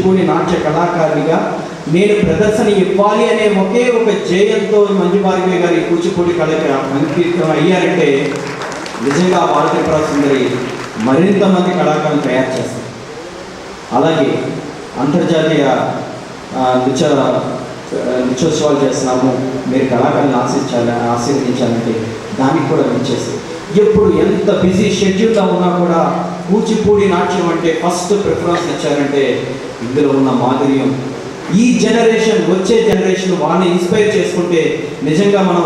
కూచిపూడి నాట్య కళాకారునిగా నేను ప్రదర్శన ఇవ్వాలి అనే ఒకే ఒక జయంతో మంజు భార్గవి గారి కూచిపూడి కళకి అంకితం అయ్యారంటే నిజంగా భారతీయ సుందరి మరింత మంది కళాకారులు తయారు చేస్తారు. అలాగే అంతర్జాతీయ నృత్య నృత్యోత్సవాలు చేస్తున్నాము. మీరు కళాకారులను ఆశించాలి ఆశీర్వదించాలంటే దానికి కూడా విచ్చేసి ఎప్పుడు ఎంత బిజీ షెడ్యూల్లో ఉన్నా కూడా కూచిపూడి నాట్యం అంటే ఫస్ట్ ప్రిఫరెన్స్ ఇచ్చారంటే ఇందులో ఉన్న మాధుర్యం. ఈ జనరేషన్ వచ్చే జనరేషన్ వాళ్ళని ఇన్స్పైర్ చేసుకుంటే నిజంగా మనం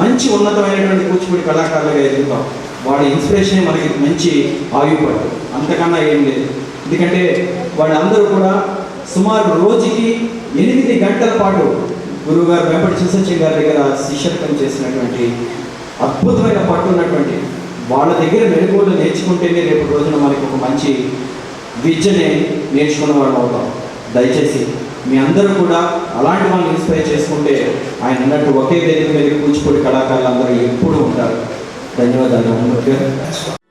మంచి ఉన్నతమైనటువంటి కూచిపూడి కళాకారులుగా ఎదుగుతాం. వాడి ఇన్స్పిరేషనే మనకి మంచి ఆయుపట్టు అంతకన్నా ఏం లేదు. ఎందుకంటే వాళ్ళందరూ కూడా సుమారు రోజుకి ఎనిమిది గంటల పాటు గురువుగారు వెంపటి చిసంచి గారి దగ్గర శిష్యత్వం చేసినటువంటి అద్భుతమైన పట్టు ఉన్నటువంటి వాళ్ళ దగ్గర మెరుగులు నేర్చుకుంటేనే రేపు రోజున మనకి ఒక మంచి విద్యని నేర్చుకున్న వాళ్ళు అవుతాం. దయచేసి మీ అందరూ కూడా అలాంటి వాళ్ళని ఇన్స్పైర్ చేసుకుంటే ఆయన అన్నట్టు ఒకే దగ్గర మీద కూచిపూడి కళాకారులు అందరూ ఎప్పుడూ ఉంటారు. ధన్యవాదాలు.